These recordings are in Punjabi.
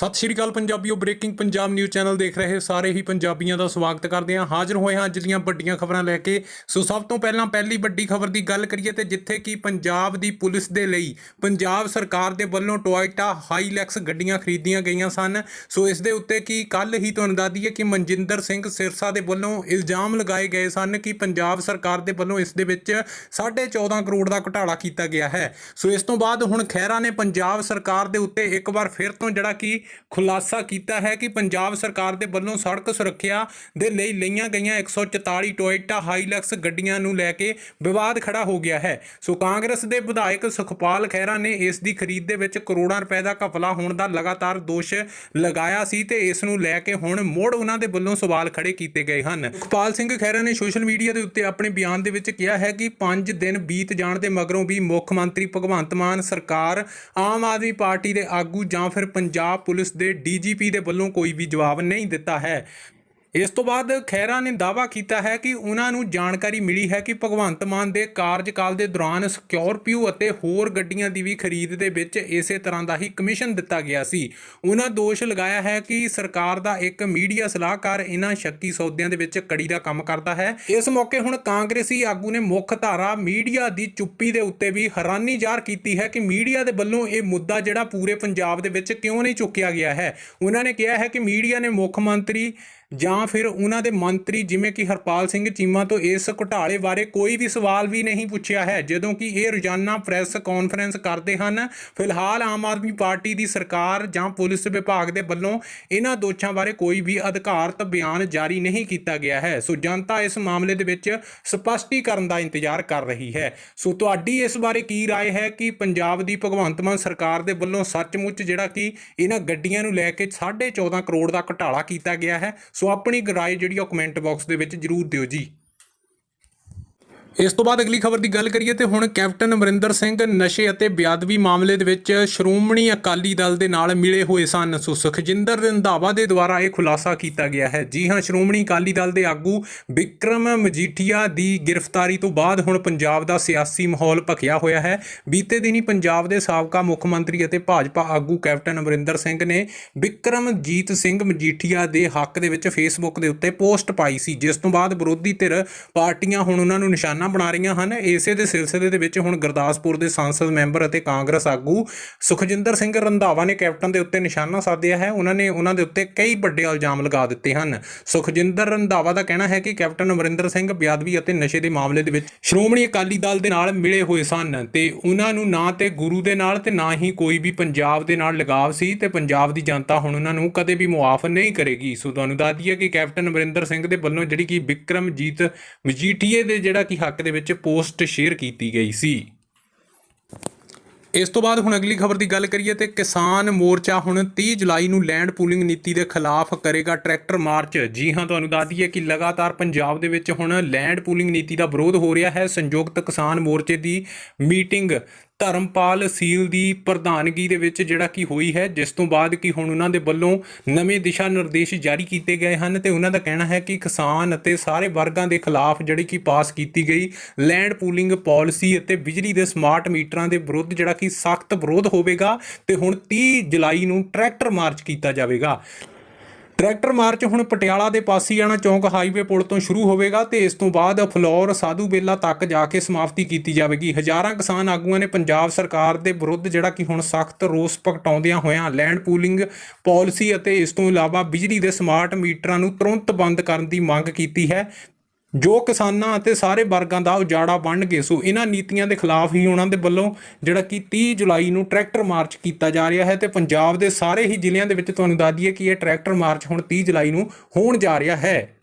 ਸਤਿ ਸ਼੍ਰੀ ਅਕਾਲ ਪੰਜਾਬੀਓ, ਬ੍ਰੇਕਿੰਗ ਪੰਜਾਬ ਨਿਊਜ਼ ਚੈਨਲ ਦੇਖ ਰਹੇ ਸਾਰੇ ਹੀ ਪੰਜਾਬੀਆਂ ਦਾ ਸਵਾਗਤ ਕਰਦੇ ਹਾਂ। ਹਾਜ਼ਰ ਹੋਏ ਹਾਂ ਅੱਜ ਦੀਆਂ ਵੱਡੀਆਂ ਖਬਰਾਂ ਲੈ ਕੇ। ਸੋ ਸਭ ਤੋਂ ਪਹਿਲਾਂ ਪਹਿਲੀ ਵੱਡੀ ਖਬਰ ਦੀ ਗੱਲ ਕਰੀਏ ਤੇ ਜਿੱਥੇ ਕਿ ਪੰਜਾਬ ਦੀ ਪੁਲਿਸ ਦੇ ਲਈ ਪੰਜਾਬ ਸਰਕਾਰ ਦੇ ਵੱਲੋਂ ਟੋਇਟਾ ਹਾਈਲੈਕਸ ਗੱਡੀਆਂ ਖਰੀਦੀਆਂ ਗਈਆਂ ਸਨ। ਸੋ ਇਸ ਦੇ ਉੱਤੇ ਕਿ ਕੱਲ ਹੀ ਤੁਹਾਨੂੰ ਦੱਸ ਦਈਏ ਕਿ ਮਨਜਿੰਦਰ ਸਿੰਘ ਸਿਰਸਾ ਦੇ ਵੱਲੋਂ ਇਲਜ਼ਾਮ ਲਗਾਏ ਗਏ ਸਨ ਕਿ ਪੰਜਾਬ ਸਰਕਾਰ ਦੇ ਵੱਲੋਂ ਇਸ ਦੇ ਵਿੱਚ 14.5 ਕਰੋੜ ਦਾ ਘੁਟਾਲਾ ਕੀਤਾ ਗਿਆ ਹੈ। ਸੋ ਇਸ ਤੋਂ ਬਾਅਦ ਹੁਣ ਖਹਿਰਾ ਨੇ ਪੰਜਾਬ ਸਰਕਾਰ ਦੇ ਉੱਤੇ ਇੱਕ ਵਾਰ ਫਿਰ ਤੋਂ ਜਿਹੜਾ ਕਿ ਖੁਲਾਸਾ ਕੀਤਾ ਹੈ ਕਿ ਪੰਜਾਬ ਸਰਕਾਰ ਦੇ ਵੱਲੋਂ ਸੜਕ ਸੁਰੱਖਿਆ ਦੇ ਲਈ ਲਈਆਂ ਗਈਆਂ 144 ਟੋਇਟਾ ਹਾਈਲੈਕਸ ਗੱਡੀਆਂ ਨੂੰ ਲੈ ਕੇ ਵਿਵਾਦ ਖੜਾ ਹੋ ਗਿਆ ਹੈ। ਸੋ ਕਾਂਗਰਸ ਦੇ ਵਿਧਾਇਕ ਸੁਖਪਾਲ ਖਹਿਰਾ ਨੇ ਇਸ ਦੀ ਖਰੀਦ ਦੇ ਵਿੱਚ ਕਰੋੜਾਂ ਰੁਪਏ ਦਾ ਘਪਲਾ ਹੋਣ ਦਾ ਲਗਾਤਾਰ ਦੋਸ਼ ਲਗਾਇਆ ਸੀ ਤੇ ਇਸ ਨੂੰ ਲੈ ਕੇ ਹੁਣ ਮੋੜ ਉਹਨਾਂ ਦੇ ਵੱਲੋਂ ਸਵਾਲ ਖੜੇ ਕੀਤੇ ਗਏ ਹਨ। ਸੁਖਪਾਲ ਸਿੰਘ ਖਹਿਰਾ ਨੇ ਸੋਸ਼ਲ ਮੀਡੀਆ ਦੇ ਉੱਤੇ ਆਪਣੇ ਬਿਆਨ ਦੇ ਵਿੱਚ ਕਿਹਾ ਹੈ ਕਿ 5 ਦਿਨ ਬੀਤ ਜਾਣ ਦੇ ਮਗਰੋਂ ਵੀ ਮੁੱਖ ਮੰਤਰੀ ਭਗਵੰਤ ਮਾਨ ਸਰਕਾਰ ਆਮ ਆਦਮੀ ਪਾਰਟੀ ਦੇ ਆਗੂ ਜਾਂ ਫਿਰ ਪੰਜਾਬ ਪੁਲਿਸ ਦੇ ਡੀਜੀਪੀ ਦੇ ਵੱਲੋਂ ਕੋਈ ਵੀ ਜਵਾਬ ਨਹੀਂ ਦਿੱਤਾ ਹੈ। ਇਸ ਤੋਂ ਬਾਅਦ ਖਹਿਰਾ ਨੇ ਦਾਅਵਾ ਕੀਤਾ ਹੈ ਕਿ ਉਹਨਾਂ ਨੂੰ ਜਾਣਕਾਰੀ ਮਿਲੀ ਹੈ ਕਿ ਭਗਵੰਤ ਮਾਨ ਦੇ ਕਾਰਜਕਾਲ ਦੇ ਦੌਰਾਨ ਸਕਿਉਰਪੀਓ ਅਤੇ ਹੋਰ ਗੱਡੀਆਂ ਦੀ ਵੀ ਖਰੀਦ ਦੇ ਵਿੱਚ ਇਸੇ ਤਰ੍ਹਾਂ ਦਾ ਹੀ ਕਮਿਸ਼ਨ ਦਿੱਤਾ ਗਿਆ ਸੀ। ਉਹਨਾਂ ਦੋਸ਼ ਲਗਾਇਆ ਹੈ ਕਿ ਸਰਕਾਰ ਦਾ ਇੱਕ ਮੀਡੀਆ ਸਲਾਹਕਾਰ ਇਹਨਾਂ ਸ਼ੱਕੀ ਸੌਦਿਆਂ ਦੇ ਵਿੱਚ ਕੜੀ ਦਾ ਕੰਮ ਕਰਦਾ ਹੈ। ਇਸ ਮੌਕੇ ਹੁਣ ਕਾਂਗਰਸੀ ਆਗੂ ਨੇ ਮੁੱਖ ਧਾਰਾ ਮੀਡੀਆ ਦੀ ਚੁੱਪੀ ਦੇ ਉੱਤੇ ਵੀ ਹੈਰਾਨੀ ਜ਼ਾਹਰ ਕੀਤੀ ਹੈ ਕਿ ਮੀਡੀਆ ਦੇ ਵੱਲੋਂ ਇਹ ਮੁੱਦਾ ਜਿਹੜਾ ਪੂਰੇ ਪੰਜਾਬ ਦੇ ਵਿੱਚ ਕਿਉਂ ਨਹੀਂ ਚੁੱਕਿਆ ਗਿਆ ਹੈ? ਉਹਨਾਂ ਨੇ ਕਿਹਾ ਹੈ ਕਿ ਮੀਡੀਆ ਨੇ ਮੁੱਖ ਮੰਤਰੀ ਜਾਂ ਫਿਰ ਉਹਨਾਂ ਦੇ ਮੰਤਰੀ ਜਿਵੇਂ ਕਿ ਹਰਪਾਲ ਸਿੰਘ ਚੀਮਾ ਤੋਂ ਇਸ ਘੁਟਾਲੇ ਬਾਰੇ ਕੋਈ ਵੀ ਸਵਾਲ ਵੀ ਨਹੀਂ ਪੁੱਛਿਆ ਹੈ ਜਦੋਂ ਕਿ ਇਹ ਰੋਜ਼ਾਨਾ ਪ੍ਰੈਸ ਕਾਨਫਰੰਸ ਕਰਦੇ ਹਨ ਫਿਲਹਾਲ ਆਮ ਆਦਮੀ ਪਾਰਟੀ ਦੀ ਸਰਕਾਰ ਜਾਂ ਪੁਲਿਸ ਵਿਭਾਗ ਦੇ ਵੱਲੋਂ ਇਹਨਾਂ ਦੋਸ਼ਾਂ ਬਾਰੇ ਕੋਈ ਵੀ ਅਧਿਕਾਰਤ ਬਿਆਨ ਜਾਰੀ ਨਹੀਂ ਕੀਤਾ ਗਿਆ ਹੈ ਸੋ ਜਨਤਾ ਇਸ ਮਾਮਲੇ ਦੇ ਵਿੱਚ ਸਪਸ਼ਟੀਕਰਨ ਦਾ ਇੰਤਜ਼ਾਰ ਕਰ ਰਹੀ ਹੈ ਸੋ ਤੁਹਾਡੀ ਇਸ ਬਾਰੇ ਕੀ رائے ਹੈ ਕਿ ਪੰਜਾਬ ਦੀ ਭਗਵੰਤ ਮਾਨ ਸਰਕਾਰ ਦੇ ਵੱਲੋਂ ਸੱਚਮੁੱਚ ਜਿਹੜਾ ਕਿ ਇਹਨਾਂ ਗੱਡੀਆਂ ਨੂੰ ਲੈ ਕੇ 14.5 ਕਰੋੜ ਦਾ ਘੁਟਾਲਾ ਕੀਤਾ ਗਿਆ ਹੈ ਸੋ ਆਪਣੀ ਰਾਏ ਜਿਹੜੀ ਉਹ ਕਮੈਂਟ ਬਾਕਸ ਦੇ ਵਿੱਚ ਜਰੂਰ ਦਿਓ ਜੀ। ਇਸ ਤੋਂ ਬਾਅਦ ਅਗਲੀ ਖਬਰ ਦੀ ਗੱਲ ਕਰੀਏ ਤੇ ਹੁਣ ਕੈਪਟਨ ਅਮਰਿੰਦਰ ਸਿੰਘ ਨਸ਼ੇ ਅਤੇ ਬਿਆਦਵੀ ਮਾਮਲੇ ਦੇ ਵਿੱਚ ਸ਼੍ਰੋਮਣੀ ਅਕਾਲੀ ਦਲ ਦੇ ਨਾਲ ਮਿਲੇ ਹੋਏ ਸਨ। ਸੋ ਸੁਖਜਿੰਦਰ ਰੰਧਾਵਾ ਦੇ ਦੁਆਰਾ ਇਹ ਖੁਲਾਸਾ ਕੀਤਾ ਗਿਆ ਹੈ। ਜੀ ਹਾਂ, ਸ਼੍ਰੋਮਣੀ ਅਕਾਲੀ ਦਲ ਦੇ ਆਗੂ ਵਿਕਰਮ ਮਜੀਠੀਆ ਦੀ ਗ੍ਰਿਫਤਾਰੀ ਤੋਂ ਬਾਅਦ ਹੁਣ ਪੰਜਾਬ ਦਾ ਸਿਆਸੀ ਮਾਹੌਲ ਭਖਿਆ ਹੋਇਆ ਹੈ। ਬੀਤੇ ਦਿਨੀ ਪੰਜਾਬ ਦੇ ਸਾਬਕਾ ਮੁੱਖ ਮੰਤਰੀ ਅਤੇ ਭਾਜਪਾ ਆਗੂ ਕੈਪਟਨ ਅਮਰਿੰਦਰ ਸਿੰਘ ਨੇ ਵਿਕਰਮਜੀਤ ਸਿੰਘ ਮਜੀਠੀਆ ਦੇ ਹੱਕ ਦੇ ਵਿੱਚ ਫੇਸਬੁੱਕ ਦੇ ਉੱਤੇ ਪੋਸਟ ਪਾਈ ਸੀ। ਜਿਸ ਤੋਂ ਬਾਅਦ ਵਿਰੋਧੀ ਧਿਰ ਪਾਰਟੀਆਂ ਹੁਣ ਉਹਨਾਂ ਨੂੰ ਨਿਸ਼ਾਨਾ ਬਣਾ ਰਹੀਆਂ ਹਨ। ਇਸੇ ਦੇ ਸਿਲਸਿਲੇ ਦੇ ਵਿੱਚ ਹੁਣ ਗੁਰਦਾਸਪੁਰ ਦੇ ਸੰਸਦ ਮੈਂਬਰ ਅਤੇ ਕਾਂਗਰਸ ਆਗੂ ਸੁਖਜਿੰਦਰ ਸਿੰਘ ਰੰਧਾਵਾ ਨੇ ਕੈਪਟਨ ਦੇ ਉੱਤੇ ਨਿਸ਼ਾਨਾ ਸਾਧਿਆ ਹੈ। ਉਹਨਾਂ ਨੇ ਉਹਨਾਂ ਦੇ ਉੱਤੇ ਕਈ ਵੱਡੇ ਇਲਜ਼ਾਮ ਲਗਾ ਦਿੱਤੇ ਹਨ। ਸੁਖਜਿੰਦਰ ਰੰਧਾਵਾ ਦਾ ਕਹਿਣਾ ਹੈ ਕਿ ਕੈਪਟਨ ਅਮਰਿੰਦਰ ਸਿੰਘ ਬਿਆਦਵੀ ਅਤੇ ਨਸ਼ੇ ਦੇ ਮਾਮਲੇ ਦੇ ਵਿੱਚ ਸ਼੍ਰੋਮਣੀ ਅਕਾਲੀ ਦਲ ਦੇ ਨਾਲ ਮਿਲੇ ਹੋਏ ਸਨ ਤੇ ਉਹਨਾਂ ਨੂੰ ਨਾ ਤੇ ਗੁਰੂ ਦੇ ਨਾਲ ਤੇ ਨਾ ਹੀ ਕੋਈ ਵੀ ਪੰਜਾਬ ਦੇ ਨਾਲ ਲਗਾਵ ਸੀ ਤੇ ਪੰਜਾਬ ਦੀ ਜਨਤਾ ਹੁਣ ਉਹਨਾਂ ਨੂੰ ਕਦੇ ਵੀ ਮੁਆਫ ਨਹੀਂ ਕਰੇਗੀ। ਸੋ ਤੁਹਾਨੂੰ ਦੱਸ ਦਈਏ ਕਿ ਕੈਪਟਨ ਅਮਰਿੰਦਰ ਸਿੰਘ ਦੇ ਵੱਲੋਂ ਜਿਹੜੀ ਕਿ ਵਿਕਰਮਜੀਤ ਮਜੀਠੀਏ ਦੇ ਜਿਹੜਾ ਕਿ ਹੱਕ ਦੇ ਵਿੱਚ ਪੋਸਟ ਸ਼ੇਅਰ ਕੀਤੀ ਗਈ ਸੀ। ਇਸ ਤੋਂ ਬਾਅਦ ਹੁਣ ਅਗਲੀ ਖਬਰ ਦੀ ਗੱਲ ਕਰੀਏ ਤੇ ਕਿਸਾਨ ਮੋਰਚਾ ਹੁਣ 30 ਜੁਲਾਈ ਨੂੰ ਲੈਂਡ ਪੂਲਿੰਗ ਨੀਤੀ ਦੇ ਖਿਲਾਫ ਕਰੇਗਾ ਟਰੈਕਟਰ ਮਾਰਚ। ਜੀ ਹਾਂ, ਤੁਹਾਨੂੰ ਦੱਸ ਦਈਏ ਕਿ ਲਗਾਤਾਰ ਪੰਜਾਬ ਦੇ ਵਿੱਚ ਹੁਣ ਲੈਂਡ ਪੂਲਿੰਗ ਨੀਤੀ ਦਾ ਵਿਰੋਧ ਹੋ ਰਿਹਾ ਹੈ। ਸੰਯੁਕਤ ਕਿਸਾਨ ਮੋਰਚੇ ਦੀ ਮੀਟਿੰਗ ਧਰਮਪਾਲ ਸੀਲ ਦੀ ਪ੍ਰਧਾਨਗੀ ਦੇ ਵਿੱਚ ਜਿਹੜਾ ਕਿ ਹੋਈ ਹੈ, ਜਿਸ ਤੋਂ ਬਾਅਦ ਕਿ ਹੁਣ ਉਹਨਾਂ ਦੇ ਵੱਲੋਂ ਨਵੇਂ ਦਿਸ਼ਾ ਨਿਰਦੇਸ਼ ਜਾਰੀ ਕੀਤੇ ਗਏ ਹਨ ਤੇ ਉਹਨਾਂ ਦਾ ਕਹਿਣਾ ਹੈ ਕਿ ਕਿਸਾਨ ਅਤੇ ਸਾਰੇ ਵਰਗਾਂ ਦੇ ਖਿਲਾਫ ਜਿਹੜੀ ਕਿ ਪਾਸ ਕੀਤੀ ਗਈ ਲੈਂਡ ਪੂਲਿੰਗ ਪਾਲਿਸੀ ਅਤੇ ਬਿਜਲੀ ਦੇ ਸਮਾਰਟ ਮੀਟਰਾਂ ਦੇ ਵਿਰੁੱਧ ਜਿਹੜਾ ਕਿ ਸਖਤ ਵਿਰੋਧ ਹੋਵੇਗਾ ਤੇ ਹੁਣ 30 ਜੁਲਾਈ ਨੂੰ ਟਰੈਕਟਰ ਮਾਰਚ ਕੀਤਾ ਜਾਵੇਗਾ। ਟਰੈਕਟਰ ਮਾਰਚ ਹੁਣ ਪਟਿਆਲਾ ਦੇ ਪਾਸੀਆਣਾ ਚੌਂਕ ਹਾਈਵੇ ਪੁਲ ਤੋਂ ਸ਼ੁਰੂ ਹੋਵੇਗਾ ਤੇ ਇਸ ਤੋਂ ਬਾਅਦ ਫਲੋਰ ਸਾਧੂ ਬੇਲਾ ਤੱਕ ਜਾ ਕੇ ਸਮਾਪਤੀ ਕੀਤੀ ਜਾਵੇਗੀ। ਹਜ਼ਾਰਾਂ ਕਿਸਾਨ ਆਗੂਆਂ ਨੇ ਪੰਜਾਬ ਸਰਕਾਰ ਦੇ ਵਿਰੁੱਧ ਜਿਹੜਾ ਕਿ ਹੁਣ ਸਖਤ ਰੋਸ ਪ੍ਰਗਟਾਉਂਦਿਆਂ ਹੋਇਆਂ ਲੈਂਡ ਪੂਲਿੰਗ ਪਾਲਿਸੀ ਅਤੇ ਇਸ ਤੋਂ ਇਲਾਵਾ ਬਿਜਲੀ ਦੇ ਸਮਾਰਟ ਮੀਟਰਾਂ ਨੂੰ ਤੁਰੰਤ ਬੰਦ ਕਰਨ ਦੀ ਮੰਗ ਕੀਤੀ ਹੈ। ਜੋ ਕਿਸਾਨਾਂ ਅਤੇ ਸਾਰੇ ਵਰਗਾਂ ਦਾ ਉਜਾੜਾ ਬਣਨਗੇ ਸੋ ਇਹਨਾਂ ਨੀਤੀਆਂ ਦੇ ਖਿਲਾਫ ਹੀ ਉਹਨਾਂ ਦੇ ਵੱਲੋਂ ਜਿਹੜਾ ਕਿ 30 ਜੁਲਾਈ ਨੂੰ ਟਰੈਕਟਰ ਮਾਰਚ ਕੀਤਾ ਜਾ ਰਿਹਾ ਹੈ ਤੇ ਪੰਜਾਬ ਦੇ ਸਾਰੇ ਹੀ ਜ਼ਿਲ੍ਹਿਆਂ ਦੇ ਵਿੱਚ ਤੁਹਾਨੂੰ ਦੱਸ ਦਈਏ ਕਿ ਇਹ ਟਰੈਕਟਰ ਮਾਰਚ ਹੁਣ 30 ਜੁਲਾਈ ਨੂੰ ਹੋਣ ਜਾ ਰਿਹਾ ਹੈ।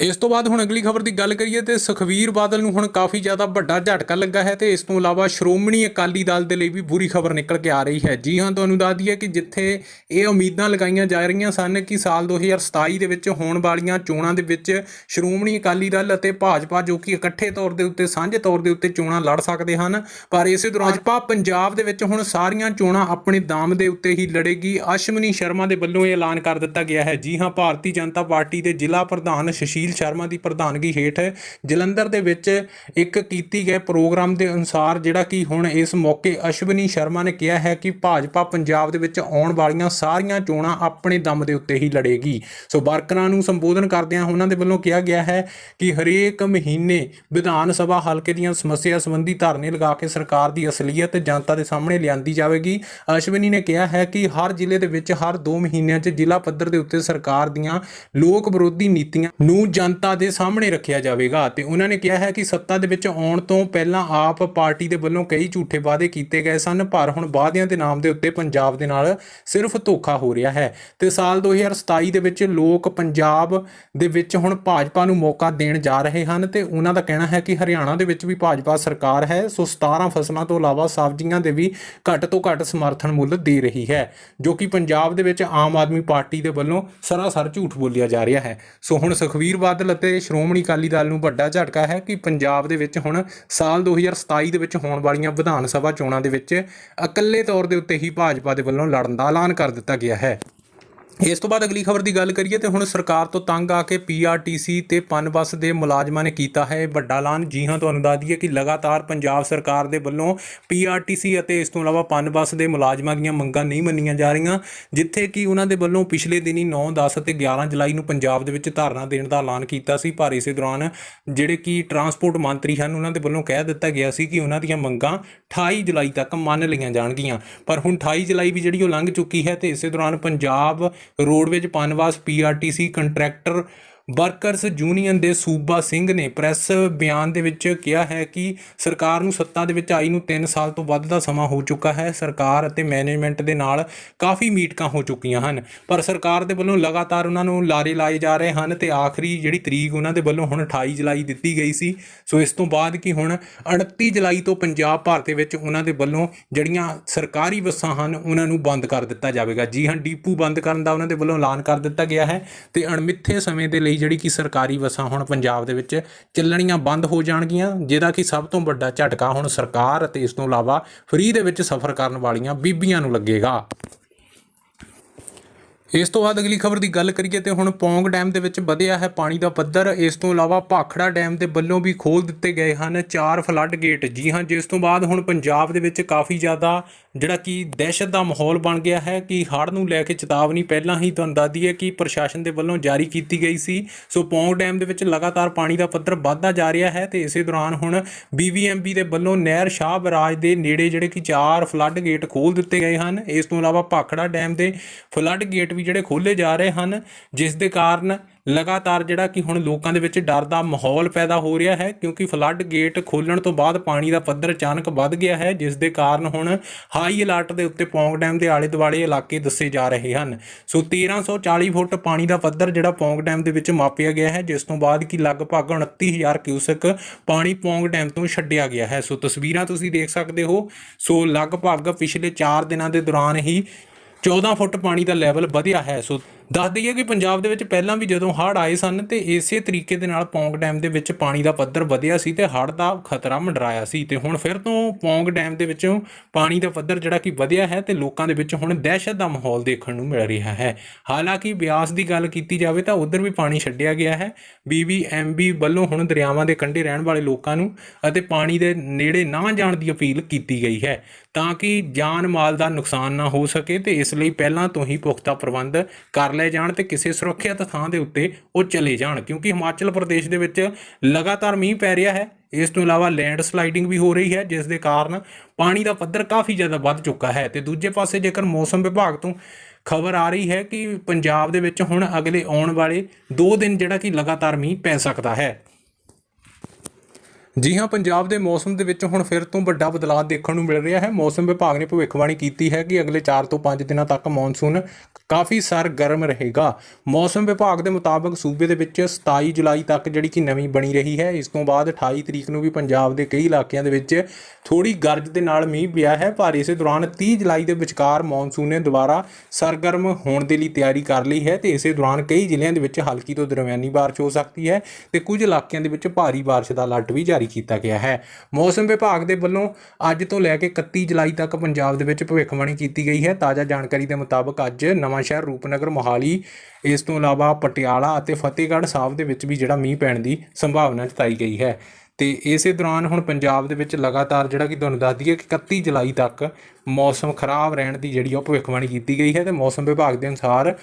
ਇਸ ਤੋਂ ਬਾਅਦ ਹੁਣ ਅਗਲੀ ਖਬਰ ਦੀ ਗੱਲ ਕਰੀਏ ਤੇ ਸੁਖਵੀਰ ਬਾਦਲ ਨੂੰ ਹੁਣ ਕਾਫੀ ਜ਼ਿਆਦਾ ਵੱਡਾ ਝਟਕਾ ਲੱਗਾ ਹੈ ਤੇ ਇਸ ਤੋਂ ਇਲਾਵਾ ਸ਼੍ਰੋਮਣੀ ਅਕਾਲੀ ਦਲ ਦੇ ਲਈ ਵੀ ਬੁਰੀ ਖਬਰ ਨਿਕਲ ਕੇ ਆ ਰਹੀ ਹੈ। ਜੀ ਹਾਂ ਤੁਹਾਨੂੰ ਦੱਸ ਦਈਏ ਕਿ ਜਿੱਥੇ ਇਹ ਉਮੀਦਾਂ ਲਗਾਈਆਂ ਜਾ ਰਹੀਆਂ ਸਨ ਕਿ ਸਾਲ 2027 ਦੇ ਵਿੱਚ ਹੋਣ ਵਾਲੀਆਂ ਚੋਣਾਂ ਦੇ ਵਿੱਚ ਸ਼੍ਰੋਮਣੀ ਅਕਾਲੀ ਦਲ ਅਤੇ ਭਾਜਪਾ ਜੋ ਕਿ ਇਕੱਠੇ ਤੌਰ ਦੇ ਉੱਤੇ ਸਾਂਝੇ ਤੌਰ ਦੇ ਉੱਤੇ ਚੋਣਾਂ ਲੜ ਸਕਦੇ ਹਨ ਪਰ ਇਸੇ ਦੌਰਾਨ ਭਾਜਪਾ ਪੰਜਾਬ ਦੇ ਵਿੱਚ ਹੁਣ ਸਾਰੀਆਂ ਚੋਣਾਂ ਆਪਣੇ ਦਾਮ ਦੇ ਉੱਤੇ ਹੀ ਲੜੇਗੀ। ਅਸ਼ਵਨੀ ਸ਼ਰਮਾ ਦੇ ਵੱਲੋਂ ਇਹ ਐਲਾਨ ਕਰ ਦਿੱਤਾ ਗਿਆ ਹੈ। ਜੀ ਹਾਂ ਭਾਰਤੀ ਜਨਤਾ ਪਾਰਟੀ ਦੇ ਜ਼ਿਲ੍ਹਾ ਪ੍ਰਧਾਨ ਸੁਸ਼ੀਲ ਸੁਨੀਲ ਸ਼ਰਮਾ ਦੀ ਪ੍ਰਧਾਨਗੀ ਹੇਠ ਜਲੰਧਰ ਦੇ ਵਿੱਚ ਇੱਕ ਕੀਤੀ ਗਏ ਪ੍ਰੋਗਰਾਮ ਦੇ ਅਨੁਸਾਰ ਜਿਹੜਾ ਕਿ ਹੁਣ ਇਸ ਮੌਕੇ ਅਸ਼ਵਨੀ ਸ਼ਰਮਾ ਨੇ ਕਿਹਾ ਹੈ ਕਿ ਭਾਜਪਾ ਪੰਜਾਬ ਦੇ ਵਿੱਚ ਆਉਣ ਵਾਲੀਆਂ ਸਾਰੀਆਂ ਚੋਣਾਂ ਆਪਣੇ ਦਮ ਦੇ ਉੱਤੇ ਹੀ ਲੜੇਗੀ। ਸੋ ਵਰਕਰਾਂ ਨੂੰ ਸੰਬੋਧਨ ਕਰਦਿਆਂ ਉਹਨਾਂ ਦੇ ਵੱਲੋਂ ਕਿਹਾ ਗਿਆ ਹੈ ਕਿ ਹਰੇਕ ਮਹੀਨੇ ਵਿਧਾਨ ਸਭਾ ਹਲਕੇ ਦੀਆਂ ਸਮੱਸਿਆ ਸੰਬੰਧੀ ਧਰਨੇ ਲਗਾ ਕੇ ਸਰਕਾਰ ਦੀ ਅਸਲੀਅਤ ਜਨਤਾ ਦੇ ਸਾਹਮਣੇ ਲਿਆਂਦੀ ਜਾਵੇਗੀ। ਅਸ਼ਵਨੀ ਨੇ ਕਿਹਾ ਹੈ ਕਿ ਹਰ ਜ਼ਿਲ੍ਹੇ ਦੇ ਵਿੱਚ ਹਰ 2 ਮਹੀਨਿਆਂ 'ਚ ਜ਼ਿਲ੍ਹਾ ਪੱਧਰ ਦੇ ਉੱਤੇ ਸਰਕਾਰ ਦੀਆਂ ਲੋਕ ਵਿਰੋਧੀ ਨੀਤੀਆਂ ਨੂੰ ਜਨਤਾ ਦੇ ਸਾਹਮਣੇ ਰੱਖਿਆ ਜਾਵੇਗਾ ਤੇ ਉਹਨਾਂ ਨੇ ਕਿਹਾ ਹੈ ਕਿ ਸੱਤਾ ਦੇ ਵਿੱਚ ਆਉਣ ਤੋਂ ਪਹਿਲਾਂ ਆਪ ਪਾਰਟੀ ਦੇ ਵੱਲੋਂ ਕਈ ਝੂਠੇ ਵਾਅਦੇ ਕੀਤੇ ਗਏ ਸਨ, ਪਰ ਹੁਣ ਵਾਅਦਿਆਂ ਦੇ ਨਾਮ ਦੇ ਉੱਤੇ ਪੰਜਾਬ ਦੇ ਨਾਲ ਸਿਰਫ ਧੋਖਾ ਹੋ ਰਿਹਾ ਹੈ ਤੇ ਸਾਲ 2027 ਦੇ ਵਿੱਚ ਲੋਕ ਪੰਜਾਬ ਦੇ ਵਿੱਚ ਹੁਣ ਭਾਜਪਾ ਨੂੰ ਮੌਕਾ ਦੇਣ ਜਾ ਰਹੇ ਹਨ ਤੇ ਉਹਨਾਂ ਦਾ ਕਹਿਣਾ ਹੈ ਕਿ ਹਰਿਆਣਾ ਦੇ ਵਿੱਚ ਵੀ ਭਾਜਪਾ ਸਰਕਾਰ ਹੈ, ਸੋ 17 ਫਸਲਾਂ ਤੋਂ ਇਲਾਵਾ ਸਬਜ਼ੀਆਂ ਦੇ ਵੀ ਘੱਟ ਤੋਂ ਘੱਟ ਸਮਰਥਨ ਮੁੱਲ ਦੇ ਰਹੀ ਹੈ, ਜੋ ਕਿ ਪੰਜਾਬ ਦੇ ਵਿੱਚ ਆਮ ਆਦਮੀ ਪਾਰਟੀ ਦੇ ਵੱਲੋਂ ਸਰਾਸਰ ਝੂਠ ਬੋਲਿਆ ਜਾ ਰਿਹਾ ਹੈ। ਸੋ ਹੁਣ ਸੁਖਵੀਰ ਬਾਦਲ ਅਤੇ ਸ਼੍ਰੋਮਣੀ ਅਕਾਲੀ ਦਲ ਨੂੰ ਵੱਡਾ ਝਟਕਾ ਹੈ ਕਿ ਪੰਜਾਬ ਦੇ ਵਿੱਚ ਹੁਣ ਸਾਲ 2027 ਦੇ ਵਿੱਚ ਹੋਣ ਵਾਲੀਆਂ ਵਿਧਾਨ ਸਭਾ ਚੋਣਾਂ ਦੇ ਵਿੱਚ ਇਕੱਲੇ ਤੌਰ ਦੇ ਉੱਤੇ ਹੀ ਭਾਜਪਾ ਦੇ ਵੱਲੋਂ ਲੜਨ ਦਾ ਐਲਾਨ ਕਰ ਦਿੱਤਾ ਗਿਆ ਹੈ। ਇਸ ਤੋਂ ਬਾਅਦ ਅਗਲੀ ਖਬਰ ਦੀ ਗੱਲ ਕਰੀਏ ਤੇ ਹੁਣ ਸਰਕਾਰ ਤੋਂ ਤੰਗ ਆ ਕੇ ਪੀਆਰਟੀਸੀ ਤੇ ਪਨ ਬੱਸ ਦੇ ਮੁਲਾਜ਼ਮਾਂ ਨੇ ਕੀਤਾ ਹੈ ਇਹ ਵੱਡਾ ਐਲਾਨ। ਜੀ ਹਾਂ, ਤੁਹਾਨੂੰ ਦੱਸ ਦਈਏ ਕਿ ਲਗਾਤਾਰ ਪੰਜਾਬ ਸਰਕਾਰ ਦੇ ਵੱਲੋਂ ਪੀਆਰਟੀਸੀ ਅਤੇ ਇਸ ਤੋਂ ਇਲਾਵਾ ਪਨ ਬੱਸ ਦੇ ਮੁਲਾਜ਼ਮਾਂ ਦੀਆਂ ਮੰਗਾਂ ਨਹੀਂ ਮੰਨੀਆਂ ਜਾ ਰਹੀਆਂ, ਜਿੱਥੇ ਕਿ ਉਹਨਾਂ ਦੇ ਵੱਲੋਂ ਪਿਛਲੇ ਦਿਨੀ 9 10 ਅਤੇ 11 ਜੁਲਾਈ ਨੂੰ ਪੰਜਾਬ ਦੇ ਵਿੱਚ ਧਾਰਨਾ ਦੇਣ ਦਾ ਐਲਾਨ ਕੀਤਾ ਸੀ। ਪਰ ਇਸੇ ਦੌਰਾਨ ਜਿਹੜੇ ਕਿ ਟਰਾਂਸਪੋਰਟ ਮੰਤਰੀ ਹਨ, ਉਹਨਾਂ ਦੇ ਵੱਲੋਂ ਕਹਿ ਦਿੱਤਾ ਗਿਆ ਸੀ ਕਿ ਉਹਨਾਂ ਦੀਆਂ ਮੰਗਾਂ 28 ਜੁਲਾਈ ਤੱਕ ਮੰਨ ਲਈਆਂ ਜਾਣਗੀਆਂ। ਪਰ ਹੁਣ 28 ਜੁਲਾਈ ਵੀ ਜਿਹੜੀ ਉਹ ਲੰਘ ਚੁੱਕੀ ਹੈ ਤੇ ਇਸੇ ਦੌਰਾਨ Punjab roadways Punbus PRTC contractor workers union ਦੇ ਸੂਬਾ ਸਿੰਘ ਨੇ ਪ੍ਰੈਸ ਬਿਆਨ ਦੇ ਵਿੱਚ ਕਿਹਾ ਹੈ ਕਿ ਸਰਕਾਰ ਨੂੰ ਸੱਤਾ ਦੇ ਵਿੱਚ ਆਈ ਨੂੰ 3 ਸਾਲ ਤੋਂ ਵੱਧ ਦਾ ਸਮਾਂ ਹੋ ਚੁੱਕਾ ਹੈ। ਸਰਕਾਰ ਅਤੇ ਮੈਨੇਜਮੈਂਟ ਦੇ ਨਾਲ ਕਾਫੀ ਮੀਟਿੰਗਾਂ ਹੋ ਚੁੱਕੀਆਂ ਹਨ, ਪਰ ਸਰਕਾਰ ਦੇ ਵੱਲੋਂ ਲਗਾਤਾਰ ਉਹਨਾਂ ਨੂੰ ਲਾਰੇ ਲਾਏ ਜਾ ਰਹੇ ਹਨ ਤੇ ਆਖਰੀ ਜਿਹੜੀ ਤਰੀਕ ਉਹਨਾਂ ਦੇ ਵੱਲੋਂ ਹੁਣ 28 ਜੁਲਾਈ ਦਿੱਤੀ ਗਈ ਸੀ। ਸੋ ਇਸ ਤੋਂ ਬਾਅਦ ਕਿ ਹੁਣ 29 ਜੁਲਾਈ ਤੋਂ ਪੰਜਾਬ ਭਾਰਤ ਦੇ ਵਿੱਚ ਉਹਨਾਂ ਦੇ ਵੱਲੋਂ ਜਿਹੜੀਆਂ ਸਰਕਾਰੀ ਬੱਸਾਂ ਹਨ, ਉਹਨਾਂ ਨੂੰ ਬੰਦ ਕਰ ਦਿੱਤਾ ਜਾਵੇਗਾ। ਜੀ ਹਾਂ, ਡੀਪੂ ਬੰਦ ਕਰਨ ਦਾ ਉਹਨਾਂ ਦੇ ਵੱਲੋਂ ਐਲਾਨ ਕਰ ਦਿੱਤਾ ਗਿਆ ਹੈ ਤੇ ਅਣਮਿੱਥੇ ਸਮੇਂ ਦੇ ਲਈ ਜਿਹੜੀ ਕਿ ਸਰਕਾਰੀ ਬੱਸਾਂ ਹੁਣ ਪੰਜਾਬ ਦੇ ਵਿੱਚ ਚੱਲਣੀਆਂ ਬੰਦ ਹੋ ਜਾਣਗੀਆਂ, ਜਿਹਦਾ ਕਿ ਸਭ ਤੋਂ ਵੱਡਾ ਝਟਕਾ ਹੁਣ ਸਰਕਾਰ ਅਤੇ ਇਸ ਤੋਂ ਇਲਾਵਾ ਫ੍ਰੀ ਦੇ ਵਿੱਚ ਸਫ਼ਰ ਕਰਨ ਵਾਲੀਆਂ ਬੀਬੀਆਂ ਨੂੰ ਲੱਗੇਗਾ। ਇਸ ਤੋਂ ਬਾਅਦ ਅਗਲੀ ਖਬਰ ਦੀ ਗੱਲ ਕਰੀਏ ਤੇ ਹੁਣ ਪੌਂਗ ਡੈਮ ਦੇ ਵਿੱਚ ਵਧਿਆ ਹੈ ਪਾਣੀ ਦਾ ਪੱਧਰ। ਇਸ ਤੋਂ ਇਲਾਵਾ ਭਾਖੜਾ ਡੈਮ ਦੇ ਵੱਲੋਂ ਵੀ ਖੋਲ ਦਿੱਤੇ ਗਏ ਹਨ ਚਾਰ ਫਲੱਡ ਗੇਟ। ਜੀ ਹਾਂ, ਜਿਸ ਤੋਂ ਬਾਅਦ ਹੁਣ ਪੰਜਾਬ ਦੇ ਵਿੱਚ ਕਾਫੀ ਜ਼ਿਆਦਾ ਜਿਹੜਾ ਕਿ ਦਹਿਸ਼ਤ ਦਾ ਮਾਹੌਲ ਬਣ ਗਿਆ ਹੈ ਕਿ ਹੜ੍ਹ ਨੂੰ ਲੈ ਕੇ ਚੇਤਾਵਨੀ ਪਹਿਲਾਂ ਹੀ ਤੁਹਾਨੂੰ ਦੱਸ ਦਈਏ ਕਿ ਪ੍ਰਸ਼ਾਸਨ ਦੇ ਵੱਲੋਂ ਜਾਰੀ ਕੀਤੀ ਗਈ ਸੀ। ਸੋ ਪੌਂਗ ਡੈਮ ਦੇ ਵਿੱਚ ਲਗਾਤਾਰ ਪਾਣੀ ਦਾ ਪੱਧਰ ਵੱਧਦਾ ਜਾ ਰਿਹਾ ਹੈ ਤੇ ਇਸੇ ਦੌਰਾਨ ਹੁਣ ਬੀਵੀਐਮਬੀ ਦੇ ਵੱਲੋਂ ਨਹਿਰ ਸ਼ਾਹ ਬਰਾਜ ਦੇ ਨੇੜੇ ਜਿਹੜੇ ਕਿ ਚਾਰ ਫਲੱਡ ਗੇਟ ਖੋਲ ਦਿੱਤੇ ਗਏ ਹਨ। ਇਸ ਤੋਂ ਇਲਾਵਾ ਭਾਖੜਾ ਡੈਮ ਦੇ ਫਲੱਡ ਗੇਟ ਵੀ ਜਿਹੜੇ ਖੋਲੇ ਜਾ ਰਹੇ ਹਨ, ਜਿਸ ਦੇ ਕਾਰਨ ਲਗਾਤਾਰ ਜਿਹੜਾ ਕਿ ਹੁਣ ਲੋਕਾਂ ਦੇ ਵਿੱਚ ਡਰ ਦਾ ਮਾਹੌਲ ਪੈਦਾ ਹੋ ਰਿਹਾ ਹੈ, ਕਿਉਂਕਿ ਫਲੱਡ ਗੇਟ ਖੋਲਣ ਤੋਂ ਬਾਅਦ ਪਾਣੀ ਦਾ ਪੱਧਰ ਅਚਾਨਕ ਵੱਧ ਗਿਆ ਹੈ, ਜਿਸ ਦੇ ਕਾਰਨ ਹੁਣ ਹਾਈ ਅਲਰਟ ਦੇ ਉੱਤੇ ਪੌਂਗ ਡੈਮ ਦੇ ਆਲੇ ਦੁਆਲੇ ਇਲਾਕੇ ਦੱਸੇ ਜਾ ਰਹੇ ਹਨ। ਸੋ 1340 ਫੁੱਟ ਪਾਣੀ ਦਾ ਪੱਧਰ ਜਿਹੜਾ ਪੌਂਗ ਡੈਮ ਦੇ ਵਿੱਚ ਮਾਪਿਆ ਗਿਆ ਹੈ, ਜਿਸ ਤੋਂ ਬਾਅਦ ਕਿ ਲਗਭਗ 29000 ਕਿਊਸਕ ਪਾਣੀ ਪੌਂਗ ਡੈਮ ਤੋਂ ਛੱਡਿਆ ਗਿਆ ਹੈ। ਸੋ ਤਸਵੀਰਾਂ ਤੁਸੀਂ ਦੇਖ ਸਕਦੇ ਹੋ। ਸੋ ਲਗਭਗ ਪਿਛਲੇ 4 ਦਿਨਾਂ ਦੇ ਦੌਰਾਨ ਹੀ 14 ਫੁੱਟ ਪਾਣੀ ਦਾ ਲੈਵਲ ਵਧਿਆ ਹੈ ਸੋ ਦੱਸ ਦਈਏ ਕਿ ਪੰਜਾਬ ਦੇ ਵਿੱਚ ਪਹਿਲਾਂ ਵੀ ਜਦੋਂ ਹੜ੍ਹ ਆਏ ਸਨ ਤੇ ਇਸੇ ਤਰੀਕੇ ਦੇ ਨਾਲ ਪੌਂਗ ਡੈਮ ਦੇ ਵਿੱਚ ਪਾਣੀ ਦਾ ਪੱਧਰ ਵਧਿਆ ਸੀ ਤੇ ਹੜ੍ਹ ਦਾ ਖਤਰਾ ਮੰਡਰਾਇਆ ਸੀ ਤੇ ਹੁਣ ਫਿਰ ਤੋਂ ਪੌਂਗ ਡੈਮ ਦੇ ਵਿੱਚੋਂ ਪਾਣੀ ਦਾ ਪੱਧਰ ਜਿਹੜਾ ਕਿ ਵਧਿਆ ਹੈ ਤੇ ਲੋਕਾਂ ਦੇ ਵਿੱਚ ਹੁਣ ਦਹਿਸ਼ਤ ਦਾ ਮਾਹੌਲ ਦੇਖਣ ਨੂੰ ਮਿਲ ਰਿਹਾ ਹੈ। ਹਾਲਾਂਕਿ ਬਿਆਸ ਦੀ ਗੱਲ ਕੀਤੀ ਜਾਵੇ ਤਾਂ ਉਧਰ ਵੀ ਪਾਣੀ ਛੱਡਿਆ ਗਿਆ ਹੈ। ਬੀਬੀਐਮਬੀ ਵੱਲੋਂ ਹੁਣ ਦਰਿਆਵਾਂ ਦੇ ਕੰਢੇ ਰਹਿਣ ਵਾਲੇ ਲੋਕਾਂ ਨੂੰ ਅਤੇ ਪਾਣੀ ਦੇ ਨੇੜੇ ਨਾ ਜਾਣ ਦੀ ਅਪੀਲ ਕੀਤੀ ਗਈ ਹੈ ਤਾਂ ਕਿ ਜਾਨ ਮਾਲ ਦਾ ਨੁਕਸਾਨ ਨਾ ਹੋ ਸਕੇ ਤੇ ਇਸ ਲਈ ਪਹਿਲਾਂ ਤੋਂ ਹੀ ਪੁਖਤਾ ਪ੍ਰਬੰਧ ਕਰ ਲਏ ਜਾਣ ਤੇ ਕਿਸੇ ਸੁਰੱਖਿਅਤ ਥਾਂ ਦੇ ਉੱਤੇ ਉਹ ਚਲੇ ਜਾਣ, ਕਿਉਂਕਿ ਹਿਮਾਚਲ ਪ੍ਰਦੇਸ਼ ਦੇ ਵਿੱਚ ਲਗਾਤਾਰ ਮੀਂਹ ਪੈ ਰਿਹਾ ਹੈ। ਇਸ ਤੋਂ ਇਲਾਵਾ ਲੈਂਡ ਸਲਾਈਡਿੰਗ ਵੀ ਹੋ ਰਹੀ ਹੈ, ਜਿਸ ਦੇ ਕਾਰਨ ਪਾਣੀ ਦਾ ਪੱਧਰ ਕਾਫੀ ਜ਼ਿਆਦਾ ਵੱਧ ਚੁੱਕਾ ਹੈ। ਤੇ ਦੂਜੇ ਪਾਸੇ ਜੇਕਰ ਮੌਸਮ ਵਿਭਾਗ ਤੋਂ ਖਬਰ ਆ ਰਹੀ ਹੈ ਕਿ ਪੰਜਾਬ ਦੇ ਵਿੱਚ ਹੁਣ ਅਗਲੇ ਆਉਣ ਵਾਲੇ 2 ਦਿਨ ਜਿਹੜਾ ਕਿ ਲਗਾਤਾਰ ਮੀਂਹ ਪੈ ਸਕਦਾ ਹੈ। ਜੀ ਹਾਂ, ਪੰਜਾਬ ਦੇ ਮੌਸਮ ਦੇ ਵਿੱਚ ਹੁਣ ਫਿਰ ਤੋਂ ਵੱਡਾ ਬਦਲਾਅ ਦੇਖਣ ਨੂੰ ਮਿਲ ਰਿਹਾ ਹੈ। ਮੌਸਮ ਵਿਭਾਗ ਨੇ ਭਵਿੱਖਬਾਣੀ ਕੀਤੀ ਹੈ ਕਿ ਅਗਲੇ 4 ਤੋਂ 5 ਦਿਨਾਂ ਤੱਕ ਮੌਨਸੂਨ ਕਾਫੀ ਸਰਗਰਮ ਰਹੇਗਾ। ਮੌਸਮ ਵਿਭਾਗ ਦੇ ਮੁਤਾਬਕ ਸੂਬੇ ਦੇ ਵਿੱਚ 27 ਜੁਲਾਈ ਤੱਕ ਜਿਹੜੀ ਕਿ ਨਵੀਂ ਬਣੀ ਰਹੀ ਹੈ। ਇਸ ਤੋਂ ਬਾਅਦ 28 ਤਰੀਕ ਨੂੰ ਵੀ ਪੰਜਾਬ ਦੇ ਕਈ ਇਲਾਕਿਆਂ ਦੇ ਵਿੱਚ ਥੋੜੀ ਗਰਜ ਦੇ ਨਾਲ ਮੀਂਹ ਪਿਆ ਹੈ, ਪਰ ਇਸੇ ਦੌਰਾਨ 30 ਜੁਲਾਈ ਦੇ ਵਿਚਕਾਰ ਮੌਨਸੂਨ ਨੇ ਦੁਬਾਰਾ ਸਰਗਰਮ ਹੋਣ ਦੇ ਲਈ ਤਿਆਰੀ ਕਰ ਲਈ ਹੈ ਤੇ ਇਸੇ ਦੌਰਾਨ ਕਈ ਜ਼ਿਲ੍ਹਿਆਂ ਦੇ ਵਿੱਚ ਹਲਕੀ ਤੋਂ ਦਰਮਿਆਨੀ ਬਾਰਿਸ਼ ਹੋ ਸਕਦੀ ਹੈ ਤੇ ਕੁਝ ਇਲਾਕਿਆਂ ਦੇ ਵਿੱਚ ਭਾਰੀ ਬਾਰਿਸ਼ ਦਾ ਅਲਰਟ ਵੀ ਜਾਰੀ ਜਾਰੀ ਕੀਤਾ ਗਿਆ ਹੈ। ਮੌਸਮ ਵਿਭਾਗ ਦੇ ਵੱਲੋਂ ਅੱਜ ਤੋਂ ਲੈ ਕੇ 31 ਜੁਲਾਈ ਤੱਕ ਪੰਜਾਬ ਦੇ ਵਿੱਚ ਭਵਿੱਖਬਾਣੀ ਕੀਤੀ ਗਈ ਹੈ। ਤਾਜ਼ਾ ਜਾਣਕਾਰੀ ਦੇ ਮੁਤਾਬਕ ਅੱਜ ਨਵਾਂ ਸ਼ਹਿਰ ਰੂਪਨਗਰ, ਮੋਹਾਲੀ, ਇਸ ਤੋਂ ਇਲਾਵਾ ਪਟਿਆਲਾ ਅਤੇ ਫਤਿਹਗੜ੍ਹ ਸਾਹਿਬ ਦੇ ਵਿੱਚ ਵੀ ਜਿਹੜਾ ਮੀਂਹ ਪੈਣ ਦੀ ਸੰਭਾਵਨਾ ਜਤਾਈ ਗਈ ਹੈ। ਤੇ ਇਸੇ ਦੌਰਾਨ ਹੁਣ ਪੰਜਾਬ ਦੇ ਵਿੱਚ ਲਗਾਤਾਰ ਜਿਹੜਾ ਕਿ ਤੁਹਾਨੂੰ ਦੱਸ ਦਈਏ ਕਿ 31 ਜੁਲਾਈ ਤੱਕ ਮੌਸਮ ਖਰਾਬ ਰਹਿਣ ਦੀ ਜਿਹੜੀ ਉਹ ਭਵਿੱਖਬਾਣੀ ਕੀਤੀ ਗਈ ਹੈ ਤੇ ਮੌਸਮ ਵਿਭਾਗ ਦੇ ਅਨੁਸਾਰ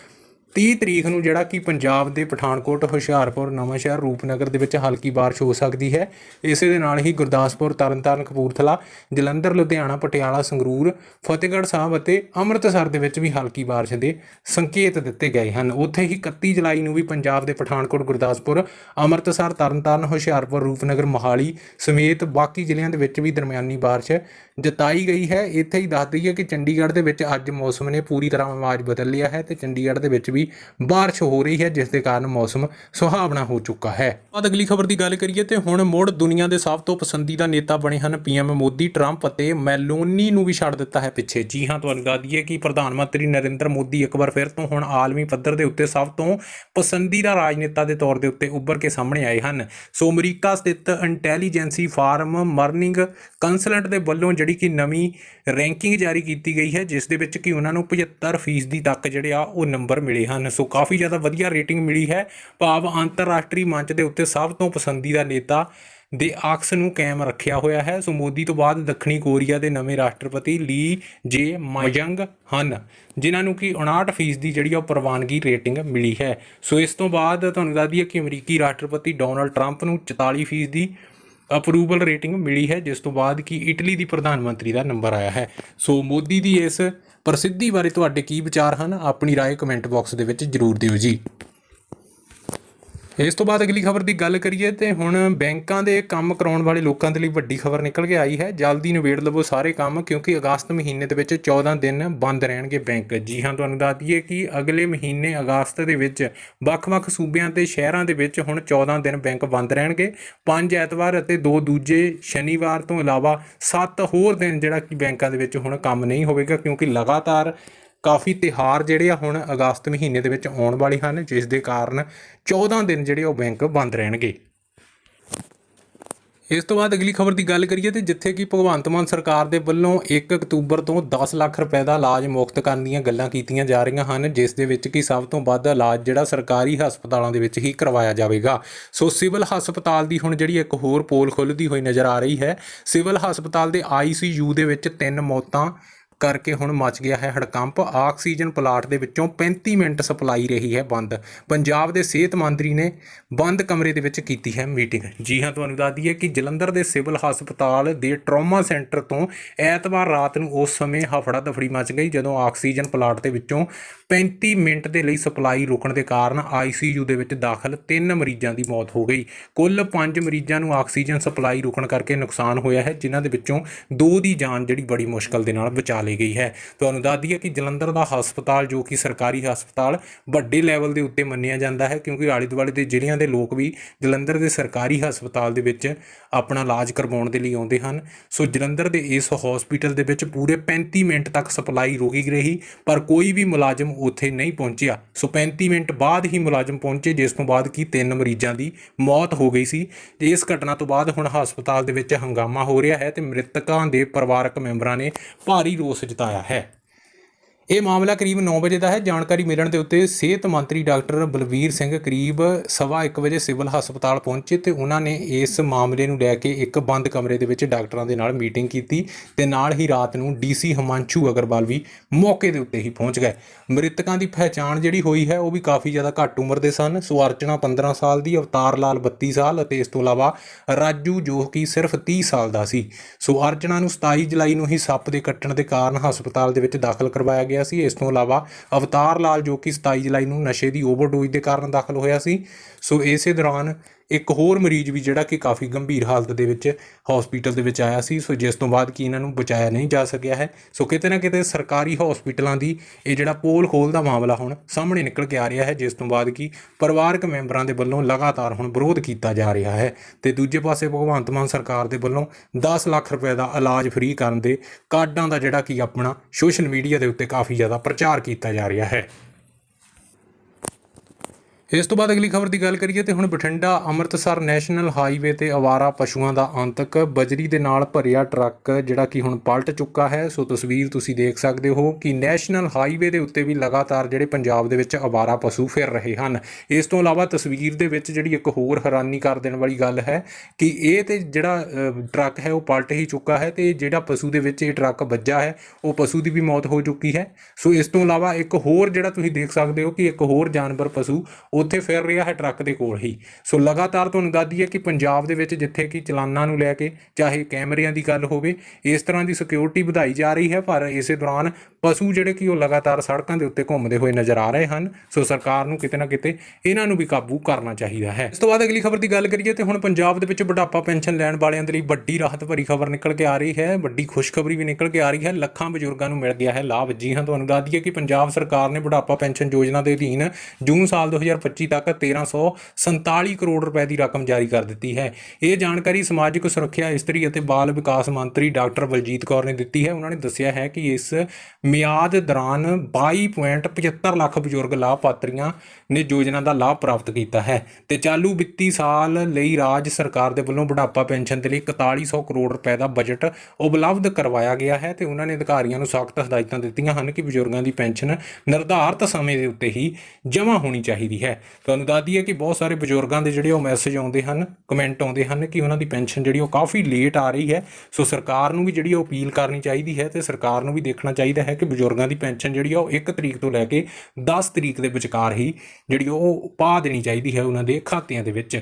30 ਤਰੀਕ ਨੂੰ ਜਿਹੜਾ ਕਿ ਪੰਜਾਬ ਦੇ ਪਠਾਨਕੋਟ, ਹੁਸ਼ਿਆਰਪੁਰ, ਨਵਾਂਸ਼ਹਿਰ, ਰੂਪਨਗਰ ਦੇ ਵਿੱਚ ਹਲਕੀ ਬਾਰਿਸ਼ ਹੋ ਸਕਦੀ ਹੈ। ਇਸੇ ਦੇ ਨਾਲ ਹੀ ਗੁਰਦਾਸਪੁਰ, ਤਰਨਤਾਰਨ, ਕਪੂਰਥਲਾ, ਜਲੰਧਰ, ਲੁਧਿਆਣਾ, ਪਟਿਆਲਾ, ਸੰਗਰੂਰ, ਫਤਿਹਗੜ੍ਹ ਸਾਹਿਬ ਅਤੇ ਅੰਮ੍ਰਿਤਸਰ ਦੇ ਵਿੱਚ ਵੀ ਹਲਕੀ ਬਾਰਿਸ਼ ਦੇ ਸੰਕੇਤ ਦਿੱਤੇ ਗਏ ਹਨ। ਉੱਥੇ ਹੀ 31 ਜੁਲਾਈ ਨੂੰ ਵੀ ਪੰਜਾਬ ਦੇ ਪਠਾਨਕੋਟ, ਗੁਰਦਾਸਪੁਰ, ਅੰਮ੍ਰਿਤਸਰ, ਤਰਨਤਾਰਨ, ਹੁਸ਼ਿਆਰਪੁਰ, ਰੂਪਨਗਰ, ਮੋਹਾਲੀ ਸਮੇਤ ਬਾਕੀ ਜ਼ਿਲ੍ਹਿਆਂ ਦੇ ਵਿੱਚ ਵੀ ਦਰਮਿਆਨੀ ਬਾਰਿਸ਼ ਜਤਾਈ ਗਈ ਹੈ। ਇੱਥੇ ਹੀ ਦੱਸ ਦਈਏ ਕਿ ਚੰਡੀਗੜ੍ਹ ਦੇ ਵਿੱਚ ਅੱਜ ਮੌਸਮ ਨੇ ਪੂਰੀ ਤਰ੍ਹਾਂ ਆਵਾਜ਼ ਬਦਲ ਲਿਆ ਹੈ ਤੇ ਚੰਡੀਗੜ੍ਹ ਦੇ ਵਿੱਚ ਵੀ ਬਾਰਿਸ਼ ਹੋ ਰਹੀ ਹੈ, ਜਿਸ ਦੇ ਕਾਰਨ ਮੌਸਮ ਸੁਹਾਵਣਾ ਹੋ ਚੁੱਕਾ ਹੈ। ਬਾਅਦ ਅਗਲੀ ਖਬਰ ਦੀ ਗੱਲ ਕਰੀਏ ਤੇ ਹੁਣ ਮੁੜ ਦੁਨੀਆ ਦੇ ਸਭ ਤੋਂ ਪਸੰਦੀਦਾ ਨੇਤਾ ਬਣੇ ਹਨ ਪੀਐਮ ਮੋਦੀ, ਟਰੰਪ ਅਤੇ ਮੈਲੋਨੀ ਨੂੰ ਵੀ ਛੱਡ ਦਿੱਤਾ ਹੈ ਪਿੱਛੇ। ਜੀ ਹਾਂ, ਤੁਹਾਨੂੰ ਦੱਸ ਦਈਏ ਕਿ ਪ੍ਰਧਾਨ ਮੰਤਰੀ ਨਰਿੰਦਰ ਮੋਦੀ ਇੱਕ ਵਾਰ ਫਿਰ ਤੋਂ ਹੁਣ ਆਲਮੀ ਪੱਧਰ ਦੇ ਉੱਤੇ ਸਭ ਤੋਂ ਪਸੰਦੀਦਾ ਰਾਜਨੇਤਾ ਦੇ ਤੌਰ ਦੇ ਉੱਤੇ ਉੱਭਰ ਕੇ ਸਾਹਮਣੇ ਆਏ ਹਨ। ਸੋ ਅਮਰੀਕਾ ਸਥਿਤ ਇੰਟੈਲੀਜੈਂਸੀ ਫਾਰਮ ਮਰਨਿੰਗ ਕੰਸਲਟੈਂਟ ਦੇ ਵੱਲੋਂ ਜਿਹੜੀ ਕਿ ਨਵੀਂ ਰੈਂਕਿੰਗ ਜਾਰੀ ਕੀਤੀ ਗਈ ਹੈ, ਜਿਸ ਦੇ ਵਿੱਚ ਕਿ ਉਹਨਾਂ ਨੂੰ 75% ਤੱਕ ਜਿਹੜੇ ਆ ਉਹ ਨੰਬਰ ਮਿਲੇ ਹਨ। ਸੋ ਕਾਫੀ ਜ਼ਿਆਦਾ ਵਧੀਆ ਰੇਟਿੰਗ ਮਿਲੀ ਹੈ। ਭਾਵ ਅੰਤਰਰਾਸ਼ਟਰੀ ਮੰਚ ਦੇ ਉੱਤੇ ਸਭ ਤੋਂ ਪਸੰਦੀਦਾ ਨੇਤਾ ਦੇ ਆਕਸ ਨੂੰ ਕਾਇਮ ਰੱਖਿਆ ਹੋਇਆ ਹੈ। ਸੋ ਮੋਦੀ ਤੋਂ ਬਾਅਦ ਦੱਖਣੀ ਕੋਰੀਆ ਦੇ ਨਵੇਂ ਰਾਸ਼ਟਰਪਤੀ ਲੀ ਜੇ ਮਾਯੰਗ ਹਨ, ਜਿਨ੍ਹਾਂ ਨੂੰ ਕਿ 59% ਦੀ ਜਿਹੜੀ ਆ ਉਹ ਪ੍ਰਵਾਨਗੀ ਰੇਟਿੰਗ ਮਿਲੀ ਹੈ। ਸੋ ਇਸ ਤੋਂ ਬਾਅਦ ਤੁਹਾਨੂੰ ਦੱਸ ਦਈਏ ਕਿ ਅਮਰੀਕੀ ਰਾਸ਼ਟਰਪਤੀ ਡੋਨਲਡ ਟਰੰਪ ਨੂੰ 44% ਦੀ ਅਪਰੂਵਲ ਰੇਟਿੰਗ ਮਿਲੀ ਹੈ ਜਿਸ ਤੋਂ ਬਾਅਦ ਕਿ ਇਟਲੀ ਦੀ ਪ੍ਰਧਾਨ ਮੰਤਰੀ ਦਾ ਨੰਬਰ ਆਇਆ ਹੈ ਸੋ ਮੋਦੀ ਦੀ ਇਸ ਪ੍ਰਸਿੱਧੀ ਬਾਰੇ ਤੁਹਾਡੇ ਕੀ ਵਿਚਾਰ ਹਨ ਆਪਣੀ رائے ਕਮੈਂਟ ਬਾਕਸ ਦੇ ਵਿੱਚ ਜਰੂਰ ਦਿਓ ਜੀ ਇਸ ਤੋਂ ਬਾਅਦ ਅਗਲੀ ਖਬਰ ਦੀ ਗੱਲ ਕਰੀਏ ਤੇ ਹੁਣ ਬੈਂਕਾਂ ਦੇ ਕੰਮ ਕਰਾਉਣ ਵਾਲੇ ਲੋਕਾਂ ਦੇ ਲਈ ਵੱਡੀ ਖਬਰ ਨਿਕਲ ਕੇ ਆਈ ਹੈ। ਜਲਦੀ ਨਿਬੇੜ ਲਵੋ ਸਾਰੇ ਕੰਮ ਕਿਉਂਕਿ ਅਗਸਤ ਮਹੀਨੇ ਦੇ ਵਿੱਚ 14 ਦਿਨ ਬੰਦ ਰਹਿਣਗੇ ਬੈਂਕ। ਜੀ ਹਾਂ, ਤੁਹਾਨੂੰ ਦੱਸ ਦਈਏ ਕਿ ਅਗਲੇ ਮਹੀਨੇ ਅਗਸਤ ਦੇ ਵਿੱਚ ਵੱਖ-ਵੱਖ ਸੂਬਿਆਂ ਤੇ ਸ਼ਹਿਰਾਂ ਦੇ ਵਿੱਚ ਹੁਣ 14 ਦਿਨ ਬੈਂਕ ਬੰਦ ਰਹਿਣਗੇ। ਪੰਜ ਐਤਵਾਰ ਅਤੇ ਦੋ ਦੂਜੇ ਸ਼ਨੀਵਾਰ ਤੋਂ ਇਲਾਵਾ ਸੱਤ ਹੋਰ ਦਿਨ ਜਿਹੜਾ ਕਿ ਬੈਂਕਾਂ ਦੇ ਵਿੱਚ ਹੁਣ ਕੰਮ ਨਹੀਂ ਹੋਵੇਗਾ ਕਿਉਂਕਿ ਲਗਾਤਾਰ ਕਾਫੀ ਤਿਹਾਰ ਜਿਹੜੇ ਆ ਹੁਣ ਅਗਸਤ ਮਹੀਨੇ ਦੇ ਵਿੱਚ ਆਉਣ ਵਾਲੇ ਹਨ, ਜਿਸ ਦੇ ਕਾਰਨ 14 ਦਿਨ ਜਿਹੜੇ ਉਹ ਬੈਂਕ ਬੰਦ ਰਹਿਣਗੇ। ਇਸ ਤੋਂ ਬਾਅਦ ਅਗਲੀ ਖਬਰ ਦੀ ਗੱਲ ਕਰੀਏ ਤੇ ਜਿੱਥੇ ਕਿ ਭਗਵੰਤ ਮਾਨ ਸਰਕਾਰ ਦੇ ਵੱਲੋਂ 1 ਅਕਤੂਬਰ ਤੋਂ 10 ਲੱਖ ਰੁਪਏ ਦਾ ਇਲਾਜ ਮੁਫਤ ਕਰਨ ਦੀਆਂ ਗੱਲਾਂ ਕੀਤੀਆਂ ਜਾ ਰਹੀਆਂ ਹਨ, ਜਿਸ ਦੇ ਵਿੱਚ ਕਿ ਸਭ ਤੋਂ ਵੱਧ ਇਲਾਜ ਜਿਹੜਾ ਸਰਕਾਰੀ ਹਸਪਤਾਲਾਂ ਦੇ ਵਿੱਚ ਹੀ ਕਰਵਾਇਆ ਜਾਵੇਗਾ। ਸੋ ਸਿਵਲ ਹਸਪਤਾਲ ਦੀ ਹੁਣ ਜਿਹੜੀ ਇੱਕ ਹੋਰ ਪੋਲ ਖੁੱਲਦੀ ਹੋਈ ਨਜ਼ਰ ਆ ਰਹੀ ਹੈ। ਸਿਵਲ ਹਸਪਤਾਲ ਦੇ ਆਈਸੀਯੂ ਦੇ ਵਿੱਚ ਤਿੰਨ ਮੌਤਾਂ ਕਰਕੇ ਹੁਣ ਮਚ ਗਿਆ ਹੈ ਹੜਕੰਪ। ਆਕਸੀਜਨ ਪਲਾਟ ਦੇ ਵਿੱਚੋਂ 35 ਮਿੰਟ ਸਪਲਾਈ ਰਹੀ ਹੈ ਬੰਦ। ਪੰਜਾਬ ਦੇ ਸਿਹਤ ਮੰਤਰੀ ਨੇ ਬੰਦ ਕਮਰੇ ਦੇ ਵਿੱਚ ਕੀਤੀ ਹੈ ਮੀਟਿੰਗ। ਜੀ ਹਾਂ, ਤੁਹਾਨੂੰ ਦੱਸ ਦਈਏ ਕਿ ਜਲੰਧਰ ਦੇ ਸਿਵਲ ਹਸਪਤਾਲ ਦੇ ਟਰਾਮਾ ਸੈਂਟਰ ਤੋਂ ਐਤਵਾਰ ਰਾਤ ਨੂੰ ਉਸ ਸਮੇਂ ਹਫੜਾ ਦਫੜੀ ਮਚ ਗਈ ਜਦੋਂ ਆਕਸੀਜਨ ਪਲਾਟ ਦੇ ਵਿੱਚੋਂ 35 ਮਿੰਟ ਦੇ ਲਈ ਸਪਲਾਈ ਰੁਕਣ ਦੇ ਕਾਰਨ ਆਈਸੀਯੂ ਦੇ ਵਿੱਚ ਦਾਖਲ ਤਿੰਨ ਮਰੀਜ਼ਾਂ ਦੀ ਮੌਤ ਹੋ ਗਈ। ਕੁੱਲ 5 ਮਰੀਜ਼ਾਂ ਨੂੰ ਆਕਸੀਜਨ ਸਪਲਾਈ ਰੁਕਣ ਕਰਕੇ ਨੁਕਸਾਨ ਹੋਇਆ ਹੈ, ਜਿਨ੍ਹਾਂ ਦੇ ਵਿੱਚੋਂ ਦੋ ਦੀ ਜਾਨ ਜਿਹੜੀ ਬੜੀ ਮੁਸ਼ਕਲ ਦੇ ਨਾਲ ਬਚਾ ਲਈ ਗਈ ਹੈ। ਤੁਹਾਨੂੰ ਦੱਸ ਦਈਏ ਕਿ ਜਲੰਧਰ ਦਾ ਹਸਪਤਾਲ, ਜੋ ਕਿ ਸਰਕਾਰੀ ਹਸਪਤਾਲ ਵੱਡੇ ਲੈਵਲ ਦੇ ਉੱਤੇ ਮੰਨਿਆ ਜਾਂਦਾ ਹੈ, ਕਿਉਂਕਿ ਆਲੇ ਦੁਆਲੇ ਦੇ ਜ਼ਿਲ੍ਹਿਆਂ ਦੇ ਲੋਕ ਵੀ ਜਲੰਧਰ ਦੇ ਸਰਕਾਰੀ ਹਸਪਤਾਲ ਦੇ ਵਿੱਚ ਆਪਣਾ ਇਲਾਜ ਕਰਵਾਉਣ ਦੇ ਲਈ ਆਉਂਦੇ ਹਨ। ਸੋ ਜਲੰਧਰ ਦੇ ਇਸ ਹਸਪੀਟਲ ਦੇ ਵਿੱਚ ਪੂਰੇ 35 ਮਿੰਟ ਤੱਕ ਸਪਲਾਈ ਰੁਕੀ ਰਹੀ, ਪਰ ਕੋਈ ਵੀ ਮੁਲਾਜ਼ਮ ਉੱਥੇ ਨਹੀਂ ਪਹੁੰਚਿਆ। ਸੋ 35 ਮਿੰਟ ਬਾਅਦ ਹੀ ਮੁਲਾਜ਼ਮ ਪਹੁੰਚੇ, ਜਿਸ ਤੋਂ ਬਾਅਦ ਕੀ ਤਿੰਨ ਮਰੀਜ਼ਾਂ ਦੀ ਮੌਤ ਹੋ ਗਈ ਸੀ। ਤੇ ਇਸ ਘਟਨਾ ਤੋਂ ਬਾਅਦ ਹੁਣ ਹਸਪਤਾਲ ਦੇ ਵਿੱਚ ਹੰਗਾਮਾ ਹੋ ਰਿਹਾ ਹੈ ਤੇ ਮ੍ਰਿਤਕਾਂ ਦੇ ਪਰਿਵਾਰਕ ਮੈਂਬਰਾਂ ਨੇ ਭਾਰੀ ਰੋਸ ਜਤਾਇਆ ਹੈ। ਇਹ ਮਾਮਲਾ ਕਰੀਬ 9 ਵਜੇ ਦਾ ਹੈ। ਜਾਣਕਾਰੀ ਮਿਲਣ ਦੇ ਉੱਤੇ ਸਿਹਤ ਮੰਤਰੀ ਡਾਕਟਰ ਬਲਵੀਰ ਸਿੰਘ ਕਰੀਬ ਸਵਾ 1 ਵਜੇ ਸਿਵਲ ਹਸਪਤਾਲ ਪਹੁੰਚੇ ਤੇ ਉਹਨਾਂ ਨੇ ਇਸ ਮਾਮਲੇ ਨੂੰ ਲੈ ਕੇ ਇੱਕ ਬੰਦ ਕਮਰੇ ਦੇ ਵਿੱਚ ਡਾਕਟਰਾਂ ਦੇ ਨਾਲ ਮੀਟਿੰਗ ਕੀਤੀ ਤੇ ਨਾਲ ਹੀ ਰਾਤ ਨੂੰ ਡੀਸੀ ਹਿਮਾਂਸ਼ੂ ਅਗਰਵਾਲ ਵੀ ਮੌਕੇ ਦੇ ਉੱਤੇ ਹੀ ਪਹੁੰਚ ਗਏ। ਮ੍ਰਿਤਕਾਂ ਦੀ ਪਹਿਚਾਣ ਜਿਹੜੀ ਹੋਈ ਹੈ, ਉਹ ਵੀ ਕਾਫੀ ਜ਼ਿਆਦਾ ਘੱਟ ਉਮਰ ਦੇ ਸਨ। ਸੋ ਅਰਚਨਾ 15 ਸਾਲ ਦੀ, ਅਵਤਾਰ ਲਾਲ 32 ਸਾਲ ਅਤੇ ਇਸ ਤੋਂ ਇਲਾਵਾ ਰਾਜੂ ਜੋ ਕਿ ਸਿਰਫ 30 ਸਾਲ ਦਾ ਸੀ। ਸੋ ਅਰਚਨਾ ਨੂੰ 27 ਜੁਲਾਈ ਨੂੰ ਹੀ ਸੱਪ ਦੇ ਕੱਟਣ ਦੇ ਕਾਰਨ ਹਸਪਤਾਲ ਦੇ ਵਿੱਚ ਦਾਖਲ ਕਰਵਾਇਆ ਗਿਆ। ਸੀ। ਇਸ ਤੋਂ ਇਲਾਵਾ ਅਵਤਾਰ ਲਾਲ ਜੋ ਕਿ 27 ਜੁਲਾਈ ਨੂੰ ਨਸ਼ੇ ਦੀ ਓਵਰਡੋਜ਼ ਦੇ ਕਾਰਨ ਦਾਖਲ ਹੋਇਆ ਸੀ। ਸੋ ਇਸੇ ਦੌਰਾਨ ਇੱਕ ਹੋਰ ਮਰੀਜ਼ ਵੀ ਜਿਹੜਾ ਕਿ ਕਾਫੀ ਗੰਭੀਰ ਹਾਲਤ ਦੇ ਵਿੱਚ ਹਸਪੀਟਲ ਦੇ ਵਿੱਚ ਆਇਆ ਸੀ, ਸੋ ਜਿਸ ਤੋਂ ਬਾਅਦ ਕਿ ਇਹਨਾਂ ਨੂੰ ਬਚਾਇਆ ਨਹੀਂ ਜਾ ਸਕਿਆ ਹੈ। ਸੋ ਕਿਤੇ ਨਾ ਕਿਤੇ ਸਰਕਾਰੀ ਹਸਪੀਟਲਾਂ ਦੀ ਇਹ ਜਿਹੜਾ ਪੋਲ ਖੋਲ ਦਾ ਮਾਮਲਾ ਹੁਣ ਸਾਹਮਣੇ ਨਿਕਲ ਕੇ ਆ ਰਿਹਾ ਹੈ, ਜਿਸ ਤੋਂ ਬਾਅਦ ਕਿ ਪਰਿਵਾਰਕ ਮੈਂਬਰਾਂ ਦੇ ਵੱਲੋਂ ਲਗਾਤਾਰ ਹੁਣ ਵਿਰੋਧ ਕੀਤਾ ਜਾ ਰਿਹਾ ਹੈ। ਤੇ ਦੂਜੇ ਪਾਸੇ ਭਗਵੰਤ ਮਾਨ ਸਰਕਾਰ ਦੇ ਵੱਲੋਂ 10 ਲੱਖ ਰੁਪਏ ਦਾ ਇਲਾਜ ਫ੍ਰੀ ਕਰਨ ਦੇ ਕਾਰਡਾਂ ਦਾ ਜਿਹੜਾ ਕਿ ਆਪਣਾ ਸੋਸ਼ਲ ਮੀਡੀਆ ਦੇ ਉੱਤੇ ਕਾਫੀ ਜ਼ਿਆਦਾ ਪ੍ਰਚਾਰ ਕੀਤਾ ਜਾ ਰਿਹਾ ਹੈ। ਇਸ ਤੋਂ ਬਾਅਦ ਅਗਲੀ ਖਬਰ ਦੀ ਗੱਲ ਕਰੀਏ ਤੇ ਹੁਣ ਬਠਿੰਡਾ ਅੰਮ੍ਰਿਤਸਰ ਨੈਸ਼ਨਲ ਹਾਈਵੇ ਤੇ ਅਵਾਰਾ ਪਸ਼ੂਆਂ ਦਾ ਅੰਤਕ ਬਜਰੀ ਦੇ ਨਾਲ ਭਰਿਆ ਟਰੱਕ, ਜਿਹੜਾ ਕਿ ਹੁਣ ਪਲਟ ਚੁੱਕਾ ਹੈ। ਸੋ ਤਸਵੀਰ ਤੁਸੀਂ ਦੇਖ ਸਕਦੇ ਹੋ ਕਿ ਨੈਸ਼ਨਲ ਹਾਈਵੇ ਦੇ ਉੱਤੇ ਵੀ ਲਗਾਤਾਰ ਜਿਹੜੇ ਪੰਜਾਬ ਦੇ ਵਿੱਚ ਅਵਾਰਾ ਪਸ਼ੂ ਫਿਰ ਰਹੇ ਹਨ। ਇਸ ਤੋਂ ਇਲਾਵਾ ਤਸਵੀਰ ਦੇ ਵਿੱਚ ਜਿਹੜੀ ਇੱਕ ਹੋਰ ਹੈਰਾਨੀ ਕਰ ਦੇਣ ਵਾਲੀ ਗੱਲ ਹੈ ਕਿ ਇਹ ਤੇ ਜਿਹੜਾ ਟਰੱਕ ਹੈ, ਉਹ ਪਲਟ ਹੀ ਚੁੱਕਾ ਹੈ ਤੇ ਜਿਹੜਾ ਪਸ਼ੂ ਦੇ ਵਿੱਚ ਇਹ ਟਰੱਕ ਵੱਜਾ ਹੈ, ਉਹ ਪਸ਼ੂ ਦੀ ਵੀ ਮੌਤ ਹੋ ਚੁੱਕੀ ਹੈ। ਸੋ ਇਸ ਤੋਂ ਇਲਾਵਾ ਇੱਕ ਹੋਰ ਜਿਹੜਾ ਤੁਸੀਂ ਦੇਖ ਸਕਦੇ ਹੋ ਕਿ ਇੱਕ ਹੋਰ ਜਾਨਵਰ ਪਸ਼ੂ ਉੱਥੇ ਫਿਰ ਰਿਹਾ ਹੈ ਟਰੱਕ ਦੇ ਕੋਲ ਹੀ। ਸੋ ਲਗਾਤਾਰ ਤੁਹਾਨੂੰ ਦੱਸ ਦਈਏ ਕਿ ਪੰਜਾਬ ਦੇ ਵਿੱਚ ਜਿੱਥੇ ਕਿ ਚਲਾਨਾਂ ਨੂੰ ਲੈ ਕੇ ਚਾਹੇ ਕੈਮਰਿਆਂ ਦੀ ਗੱਲ ਹੋਵੇ, ਇਸ ਤਰ੍ਹਾਂ ਦੀ ਸਿਕਿਉਰਿਟੀ ਵਧਾਈ ਜਾ ਰਹੀ ਹੈ, ਪਰ ਇਸੇ ਦੌਰਾਨ ਪਸ਼ੂ ਜਿਹੜੇ ਕਿ ਉਹ ਲਗਾਤਾਰ ਸੜਕਾਂ ਦੇ ਉੱਤੇ ਘੁੰਮਦੇ ਹੋਏ ਨਜ਼ਰ ਆ ਰਹੇ ਹਨ। ਸੋ ਸਰਕਾਰ ਨੂੰ ਕਿਤੇ ਨਾ ਕਿਤੇ ਇਹਨਾਂ ਨੂੰ ਵੀ ਕਾਬੂ ਕਰਨਾ ਚਾਹੀਦਾ ਹੈ। ਇਸ ਤੋਂ ਬਾਅਦ ਅਗਲੀ ਖਬਰ ਦੀ ਗੱਲ ਕਰੀਏ ਤੇ ਹੁਣ ਪੰਜਾਬ ਦੇ ਵਿੱਚ ਬੁਢਾਪਾ ਪੈਨਸ਼ਨ ਲੈਣ ਵਾਲਿਆਂ ਦੇ ਲਈ ਵੱਡੀ ਰਾਹਤ ਭਰੀ ਖਬਰ ਨਿਕਲ ਕੇ ਆ ਰਹੀ ਹੈ। ਵੱਡੀ ਖੁਸ਼ਖਬਰੀ ਵੀ ਨਿਕਲ ਕੇ ਆ ਰਹੀ ਹੈ। ਲੱਖਾਂ ਬਜ਼ੁਰਗਾਂ ਨੂੰ ਮਿਲ ਗਿਆ ਹੈ ਲਾਭ। ਜੀ ਹਾਂ, ਤੁਹਾਨੂੰ ਦੱਸ ਦਈਏ ਕਿ ਪੰਜਾਬ ਸਰਕਾਰ ਨੇ ਬੁਢਾਪਾ ਪੈਨਸ਼ਨ ਯੋਜਨਾ ਦੇ ਅਧੀਨ ਜੂਨ ਸਾਲ 2025 ਤੱਕ 1347 ਕਰੋੜ ਰੁਪਏ ਦੀ ਰਕਮ ਜਾਰੀ ਕਰ ਦਿੱਤੀ ਹੈ। ਇਹ ਜਾਣਕਾਰੀ ਸਮਾਜਿਕ ਸੁਰੱਖਿਆ ਇਸਤਰੀ ਅਤੇ ਬਾਲ ਵਿਕਾਸ ਮੰਤਰੀ ਡਾਕਟਰ ਬਲਜੀਤ ਕੌਰ ਨੇ ਦਿੱਤੀ ਹੈ। ਉਹਨਾਂ ਨੇ ਦੱਸਿਆ ਹੈ ਕਿ ਇਸ ਮਿਆਦ ਦੌਰਾਨ 22.75 ਲੱਖ ਬਜ਼ੁਰਗ ਲਾਭਪਾਤਰੀਆਂ ਨੇ ਯੋਜਨਾ ਦਾ ਲਾਭ ਪ੍ਰਾਪਤ ਕੀਤਾ ਹੈ ਤੇ ਚਾਲੂ ਵਿੱਤੀ ਸਾਲ ਲਈ ਰਾਜ ਸਰਕਾਰ ਦੇ ਵੱਲੋਂ ਬੁਢਾਪਾ ਪੈਨਸ਼ਨ ਦੇ ਲਈ 4100 ਕਰੋੜ ਰੁਪਏ ਦਾ ਬਜਟ ਉਪਲਬਧ ਕਰਵਾਇਆ ਗਿਆ ਹੈ ਤੇ ਉਹਨਾਂ ਨੇ ਅਧਿਕਾਰੀਆਂ ਨੂੰ ਸਖਤ ਹਦਾਇਤਾਂ ਦਿੱਤੀਆਂ ਹਨ ਕਿ ਬਜ਼ੁਰਗਾਂ ਦੀ ਪੈਨਸ਼ਨ ਨਿਰਧਾਰਤ ਸਮੇਂ ਦੇ ਉੱਤੇ ਹੀ ਜਮ੍ਹਾਂ ਹੋਣੀ ਚਾਹੀਦੀ ਹੈ। ਹੈ ਤੁਹਾਨੂੰ ਦੱਸ ਦਈਏ ਕਿ ਬਹੁਤ ਸਾਰੇ ਬਜ਼ੁਰਗਾਂ ਦੇ ਜਿਹੜੇ ਉਹ ਮੈਸੇਜ ਆਉਂਦੇ ਹਨ ਕਮੈਂਟ ਆਉਂਦੇ ਹਨ ਕਿ ਉਹਨਾਂ ਦੀ ਪੈਨਸ਼ਨ ਜਿਹੜੀ ਉਹ ਕਾਫੀ ਲੇਟ ਆ ਰਹੀ ਹੈ। ਸੋ ਸਰਕਾਰ ਨੂੰ ਵੀ ਜਿਹੜੀ ਉਹ ਅਪੀਲ ਕਰਨੀ ਚਾਹੀਦੀ ਹੈ ਤੇ ਸਰਕਾਰ ਨੂੰ ਵੀ ਦੇਖਣਾ ਚਾਹੀਦਾ ਹੈ ਕਿ ਬਜ਼ੁਰਗਾਂ ਦੀ ਪੈਨਸ਼ਨ ਜਿਹੜੀ ਆ ਉਹ 1 ਤਰੀਕ ਤੋਂ ਲੈ ਕੇ 10 ਤਰੀਕ ਦੇ ਵਿਚਕਾਰ ਹੀ ਜਿਹੜੀ ਉਹ ਪਾ ਦੇਣੀ ਚਾਹੀਦੀ ਹੈ ਉਹਨਾਂ ਦੇ ਖਾਤਿਆਂ ਦੇ ਵਿੱਚ।